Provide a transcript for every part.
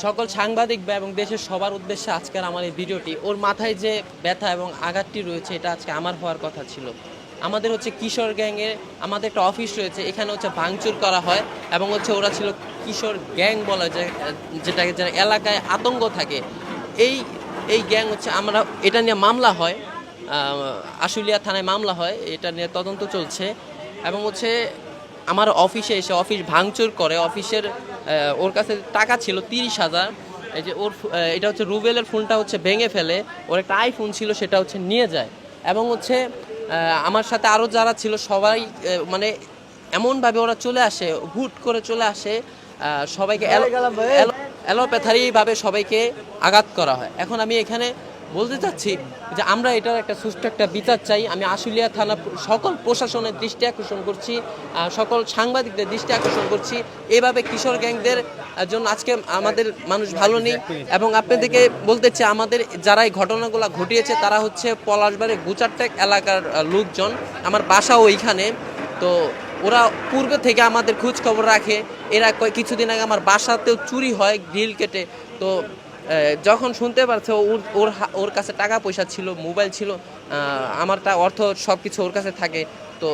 সকল সাংবাদিক বা এবং দেশের সবার উদ্দেশ্যে আজকের আমার এই ভিডিওটি, ওর মাথায় যে ব্যথা এবং আঘাতটি রয়েছে, এটা আজকে আমার হওয়ার কথা ছিল। আমাদের হচ্ছে কিশোর গ্যাংয়ে আমাদের একটা অফিস রয়েছে, এখানে হচ্ছে ভাঙচুর করা হয় এবং হচ্ছে ওরা ছিল কিশোর গ্যাং বলা যায় যেটাকে যারা এলাকায় আতঙ্ক থাকে। এই এই গ্যাং হচ্ছে আমরা, এটা নিয়ে মামলা হয় আশুলিয়া থানায় মামলা হয়, এটা নিয়ে তদন্ত চলছে এবং হচ্ছে আমার অফিসে এসে অফিস ভাঙচুর করে অফিসের ওর কাছে টাকা ছিল তিরিশ হাজার। এই যে ওর এটা হচ্ছে রুবেলের ফোনটা হচ্ছে ভেঙে ফেলে ওর একটা আইফোন ছিল সেটা হচ্ছে নিয়ে যায়। এবং হচ্ছে আমার সাথে আরও যারা ছিল সবাই মানে এমনভাবে ওরা চলে আসে হুট করে চলে আসে সবাইকে অ্যালোপ্যাথারিভাবে সবাইকে আঘাত করা হয়। এখন আমি এখানে বলতে চাচ্ছি যে আমরা এটার একটা সুষ্ঠু একটা বিচার চাই। আমি আশুলিয়া থানা সকল প্রশাসনের দৃষ্টি আকর্ষণ করছি সকল সাংবাদিকদের দৃষ্টি আকর্ষণ করছি। এভাবে কিশোর গ্যাংদের জন্য আজকে আমাদের মানুষ ভালো নেই এবং আপনাদেরকে বলতে চাই, আমাদের যারা এই ঘটনাগুলো ঘটিয়েছে, তারা হচ্ছে পলাশবাড়ির গুচারটেক এলাকার লোকজন। আমার বাসা ওইখানে। তো ওরা পূর্ব থেকে আমাদের খোঁজ খবর রাখে। এরা কিছুদিন আগে আমার বাসাতেও চুরি হয়, গ্রিল কেটে। তো যখন শুনতে পারছে ওর ওর ওর কাছে টাকা পয়সা ছিল মোবাইল ছিল আমারটা অর্থ সব কিছু ওর কাছে থাকে তো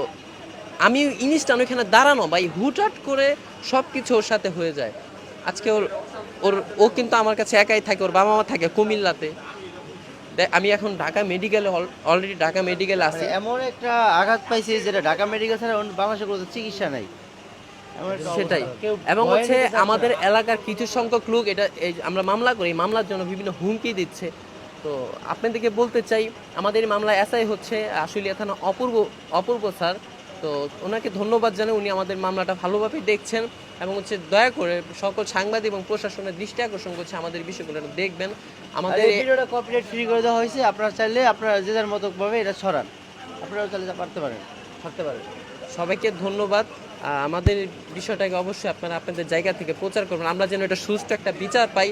আমি ইনস্টান ওইখানে দাঁড়ানো ভাই হুটহাট করে সব কিছু ওর সাথে হয়ে যায়। আজকে ওর ওর ও কিন্তু আমার কাছে একাই থাকে ওর বাবা মা থাকে কুমিল্লাতে। আমি এখন ঢাকা মেডিকেলে অলরেডি ঢাকা মেডিকেলে আছি। মানে এমন একটা আঘাত পাইছে যেটা ঢাকা মেডিকেল ছাড়া বাংলাদেশে কোনো চিকিৎসা নাই। সেটাই। এবং হচ্ছে। আমাদের এলাকার কিছু সংখ্যক লোক এটা আমরা মামলা করি মামলার জন্য বিভিন্ন হুমকি দিচ্ছে। তো আপনাদেরকে বলতে চাই আমাদের এই মামলা এসআই হচ্ছে আশুলিয়া থানা অপূর্ব অপূর্ব স্যার। তো ওনাকে ধন্যবাদ জানাই উনি আমাদের মামলাটা ভালোভাবে দেখছেন এবং হচ্ছে দয়া করে সকল সাংবাদিক এবং প্রশাসনের দৃষ্টি আকর্ষণ করছে আমাদের বিষয়গুলো দেখবেন। আমাদের এই ভিডিওটা কপিরাইট ফ্রি করে দেওয়া হয়েছে আপনারা চাইলে আপনারা যে যার মতো ভাবে এটা ছড়ান। আপনারাও চাইলে পারতে পারেন থাকতে পারেন। সবাইকে ধন্যবাদ। আমাদের বিষয়টাকে অবশ্যই আপনারা আপনাদের জায়গা থেকে প্রচার করবেন। আমরা যেন এটা সুস্থ একটা বিচার পাই।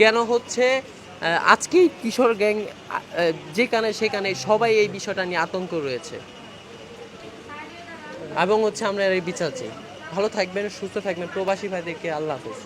কেন হচ্ছে আজকেই কিশোর গ্যাং যেখানে সেখানে সবাই এই বিষয়টা নিয়ে আতঙ্ক রয়েছে। এবং হচ্ছে আমরা এই বিচার চাই। ভালো থাকবেন, সুস্থ থাকবেন। প্রবাসী ভাইদেরকে আল্লাহ হাফেজ।